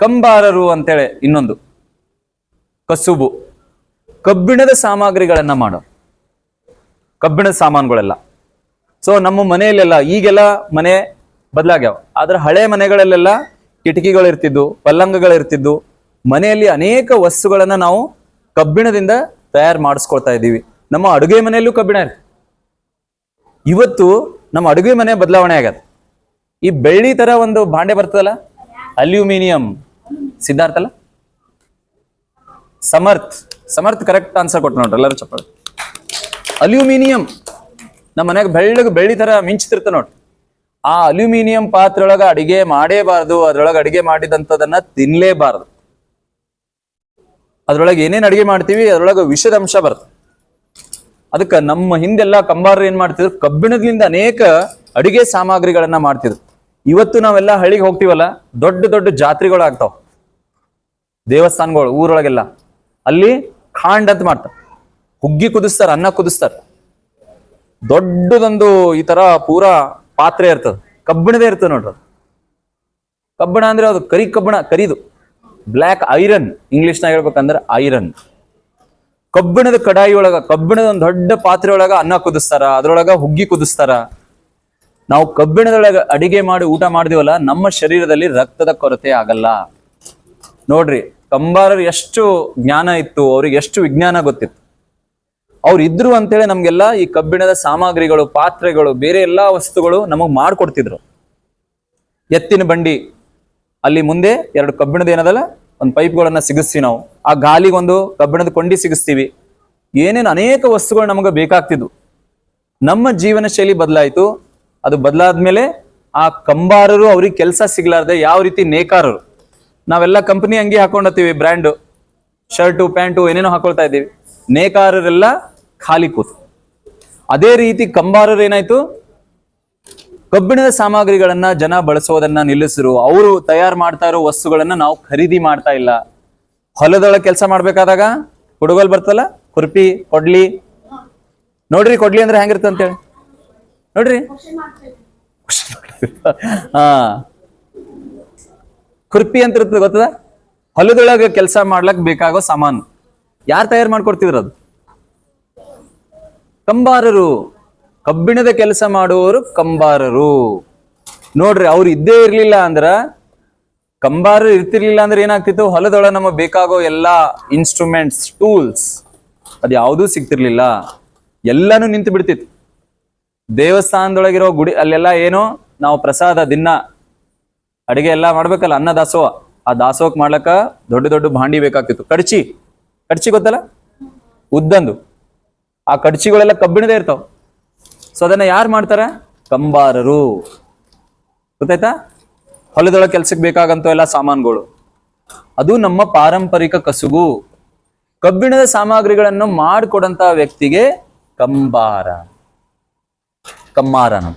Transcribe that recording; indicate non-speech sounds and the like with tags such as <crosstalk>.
ಕಂಬಾರರು ಅಂತೇಳಿ ಇನ್ನೊಂದು. ಕಸುಬು. ಕಬ್ಬಿಣದ ಸಾಮಗ್ರಿಗಳನ್ನ ಮಾಡೋ. ಕಬ್ಬಿಣದ ಸಾಮಾನುಗಳೆಲ್ಲ. ಸೊ ನಮ್ಮ ಮನೆಯಲ್ಲೆಲ್ಲ, ಈಗೆಲ್ಲ ಮನೆ ಬದಲಾಗ್ಯಾವ. ಆದ್ರೆ ಹಳೆ ಮನೆಗಳಲ್ಲೆಲ್ಲ ಕಿಟಕಿಗಳು ಇರ್ತಿದ್ವು ಪಲ್ಲಂಗಗಳು ಇರ್ತಿದ್ವು ಮನೆಯಲ್ಲಿ ಅನೇಕ ವಸ್ತುಗಳನ್ನ ನಾವು ಕಬ್ಬಿಣದಿಂದ ತಯಾರು ಮಾಡಿಸ್ಕೊಳ್ತಾ ಇದ್ದೀವಿ. ನಮ್ಮ ಅಡುಗೆ ಮನೆಯಲ್ಲೂ ಕಬ್ಬಿಣ ಇರ್ತದೆ ಇವತ್ತು ನಮ್ಮ ಅಡುಗೆ ಮನೆ ಬದಲಾವಣೆ ಆಗ್ಯದ ಈ ಬೆಳ್ಳಿ ತರ ಒಂದು ಬಾಂಡೆ ಬರ್ತದಲ್ಲ? ಅಲ್ಯೂಮಿನಿಯಂ. ಸಿದ್ಧಾರ್ಥ ಅಲ್ಲ? ಸಮರ್ಥ್. ಸಮರ್ಥ್ ಕರೆಕ್ಟ್ ಆನ್ಸರ್ ಕೊಟ್ಟು ನೋಡ್ರಿ, ಎಲ್ಲರೂ ಚಪ್ಪಾಳೆ. ಅಲ್ಯೂಮಿನಿಯಂ. ನಮ್ಮ ಮನ್ಯಾಗ ಬೆಳ್ಳಗೆ ಬೆಳ್ಳಿ ತರ ಮಿಂಚ್ತಿರ್ತ ನೋಡ್ರಿ. ಆ ಅಲ್ಯೂಮಿನಿಯಂ ಪಾತ್ರೆ ಅಡಿಗೆ ಮಾಡೇಬಾರ್ದು, ಅದ್ರೊಳಗೆ ಅಡಿಗೆ ಮಾಡಿದಂಥದನ್ನ ತಿನ್ಲೇಬಾರ್ದು. ಅದ್ರೊಳಗೆ ಏನೇನ್ ಅಡಿಗೆ ಮಾಡ್ತೀವಿ, ಅದ್ರೊಳಗೆ ವಿಷದ ಅಂಶ ಬರ್ತದೆ. ಅದಕ್ಕೆ ನಮ್ಮ ಹಿಂದೆಲ್ಲ ಕಂಬಾರರು ಏನ್ ಮಾಡ್ತಿದ್ರು ಕಬ್ಬಿಣದಿಂದ ಅನೇಕ ಅಡಿಗೆ ಸಾಮಗ್ರಿಗಳನ್ನ ಮಾಡ್ತಿದ್ರು. ಇವತ್ತು ನಾವೆಲ್ಲ ಹಳ್ಳಿಗೆ ಹೋಗ್ತೀವಲ್ಲ, ದೊಡ್ಡ ದೊಡ್ಡ ಜಾತ್ರೆಗಳು ಆಗ್ತಾವ ದೇವಸ್ಥಾನಗಳು, ಊರೊಳಗೆಲ್ಲ. ಅಲ್ಲಿ ಖಾಂಡ್ ಅಂತ ಮಾಡ್ತಾರೆ ಹುಗ್ಗಿ ಕುದಿಸ್ತಾರ, ಅನ್ನ ಕುದಿಸ್ತಾರ. ದೊಡ್ಡದೊಂದು ಈ ತರ ಪೂರಾ ಪಾತ್ರೆ ಇರ್ತದ. ಕಬ್ಬಿಣದೇ ಇರ್ತದೆ ನೋಡ್ರಿ. ಕಬ್ಬಿಣ ಅಂದ್ರೆ ಅದು ಕರಿ ಕಬ್ಬಿಣ, ಕರಿದು. Black iron. ಇಂಗ್ಲಿಷ್ನಾಗ ಹೇಳ್ಬೇಕಂದ್ರೆ ಐರನ್. ಕಬ್ಬಿಣದ ಕಡಾಯಿ ಒಳಗ ಕಬ್ಬಿಣದ ಒಂದು ದೊಡ್ಡ ಪಾತ್ರೆ ಒಳಗ ಅನ್ನ ಕುದಿಸ್ತಾರ, ಅದ್ರೊಳಗ ಹುಗ್ಗಿ ಕುದಿಸ್ತಾರ. ನಾವು ಕಬ್ಬಿಣದೊಳಗ ಅಡಿಗೆ ಮಾಡಿ ಊಟ ಮಾಡಿದಿವಲ್ಲ, ನಮ್ಮ ಶರೀರದಲ್ಲಿ ರಕ್ತದ ಕೊರತೆ ಆಗಲ್ಲ. ನೋಡ್ರಿ ಕಂಬಾರರು ಎಷ್ಟು ಜ್ಞಾನ ಇತ್ತು, ಅವ್ರಿಗೆ ಎಷ್ಟು ವಿಜ್ಞಾನ ಗೊತ್ತಿತ್ತು. ಅವ್ರು ಇದ್ರು ಅಂತೇಳಿ ನಮ್ಗೆಲ್ಲ ಈ ಕಬ್ಬಿಣದ ಸಾಮಗ್ರಿಗಳು, ಪಾತ್ರೆಗಳು, ಬೇರೆ ಎಲ್ಲಾ ವಸ್ತುಗಳು ನಮಗ್ ಮಾಡ್ಕೊಡ್ತಿದ್ರು. ಎತ್ತಿನ ಬಂಡಿ, ಅಲ್ಲಿ ಮುಂದೆ ಎರಡು ಕಬ್ಬಿಣದ ಏನದಲ್ಲ, ಒಂದು ಪೈಪ್ಗಳನ್ನ ಸಿಗಿಸ್ತೀವಿ ನಾವು. ಆ ಗಾಲಿಗೊಂದು ಕಬ್ಬಿಣದ ಕೊಂಡಿ ಸಿಗಿಸ್ತೀವಿ. ಏನೇನು ಅನೇಕ ವಸ್ತುಗಳು ನಮಗೆ ಬೇಕಾಗ್ತಿದ್ವು. ನಮ್ಮ ಜೀವನ ಶೈಲಿ ಬದಲಾಯಿತು. ಅದು ಬದಲಾದ್ಮೇಲೆ ಆ ಕಂಬಾರರು ಅವ್ರಿಗೆ ಕೆಲಸ ಸಿಗ್ಲಾರ್ದೆ ಯಾವ ರೀತಿ ನೇಕಾರರು. ನಾವೆಲ್ಲ ಕಂಪನಿ ಅಂಗಿ ಹಾಕೊಂಡತ್ತೀವಿ ಬ್ರ್ಯಾಂಡು ಶರ್ಟು ಪ್ಯಾಂಟು ಏನೇನೋ ಹಾಕೊಳ್ತಾ ಇದ್ದೀವಿ. ನೇಕಾರರೆಲ್ಲ ಖಾಲಿ ಕೂತು. ಅದೇ ರೀತಿ ಕಂಬಾರರು ಏನಾಯ್ತು? ಕಬ್ಬಿಣದ ಸಾಮಗ್ರಿಗಳನ್ನ ಜನ ಬಳಸೋದನ್ನ ನಿಲ್ಲಿಸಿರು. ಅವರು ತಯಾರು ಮಾಡ್ತಾ ಇರೋ ವಸ್ತುಗಳನ್ನ ನಾವು ಖರೀದಿ ಮಾಡ್ತಾ ಇಲ್ಲ. ಹೊಲದೊಳಗೆ ಕೆಲಸ ಮಾಡ್ಬೇಕಾದಾಗ ಹುಡುಗಲ್ ಬರ್ತಲ್ಲ ಕುರ್ಪಿ ಕೊಡ್ಲಿ. ನೋಡ್ರಿ ಕೊಡ್ಲಿ ಅಂದ್ರೆ ಹೆಂಗಿರ್ತಂತೇಳಿ ಅಂತೇಳಿ. ನೋಡ್ರಿ. <laughs> ಹಾ. ಕುರ್ಪಿ ಅಂತ ಇರ್ತದೆ ಗೊತ್ತದ? ಹೊಲದೊಳಗೆ ಕೆಲಸ ಮಾಡ್ಲಕ್ ಬೇಕಾಗೋ ಸಾಮಾನು. ಯಾರು ತಯಾರು ಮಾಡ್ಕೊಡ್ತಿದ್ರು ಅದು? ಕಂಬಾರರು. ಕಬ್ಬಿಣದ ಕೆಲಸ ಮಾಡುವವರು ಕಂಬಾರರು. ನೋಡ್ರಿ, ಅವ್ರು ಇದ್ದೇ ಇರ್ಲಿಲ್ಲ ಅಂದ್ರ, ಕಂಬಾರರು ಇರ್ತಿರ್ಲಿಲ್ಲ ಅಂದ್ರೆ ಏನಾಗ್ತಿತ್ತು? ಹೊಲದೊಳಗೆ ನಮಗೆ ಬೇಕಾಗೋ ಎಲ್ಲಾ ಇನ್ಸ್ಟ್ರೂಮೆಂಟ್ಸ್ ಟೂಲ್ಸ್ ಅದು ಯಾವುದೂ ಸಿಗ್ತಿರ್ಲಿಲ್ಲ. ಎಲ್ಲಾನು ನಿಂತು ಬಿಡ್ತಿತ್ತು ದೇವಸ್ಥಾನದೊಳಗಿರೋ ಗುಡಿ, ಅಲ್ಲೆಲ್ಲ ಏನೋ ನಾವು ಪ್ರಸಾದ, ದಿನ ಅಡಿಗೆ ಎಲ್ಲ ಮಾಡ್ಬೇಕಲ್ಲ, ಅನ್ನ ದಾಸೋಹ. ಆ ದಾಸೋಹಕ್ಕೆ ಮಾಡ್ಲಕ್ಕ ದೊಡ್ಡ ದೊಡ್ಡ ಭಾಂಡಿ ಬೇಕಾಗ್ತಿತ್ತು. ಕಡ್ಚಿ. ಕಡ್ಚಿ ಗೊತ್ತಲ್ಲ? ಉದ್ದಂದು. ಆ ಕಡ್ಚಿಗಳೆಲ್ಲ ಕಬ್ಬಿಣದೇ ಇರ್ತಾವ. ಸೊ ಅದನ್ನ ಯಾರು ಮಾಡ್ತಾರ? ಕಂಬಾರರು. ಗೊತ್ತಾಯ್ತಾ? ಹೊಲದೊಳಗೆ ಕೆಲ್ಸಕ್ಕೆ ಬೇಕಾಗಂತ ಎಲ್ಲ ಸಾಮಾನುಗಳು. ಅದು ನಮ್ಮ ಪಾರಂಪರಿಕ ಕಸುಬು. ಕಬ್ಬಿಣದ ಸಾಮಗ್ರಿಗಳನ್ನು ಮಾಡಿಕೊಡಂತ ವ್ಯಕ್ತಿಗೆ ಕಂಬಾರ. ಕಮ್ಮಾರ ನಮ್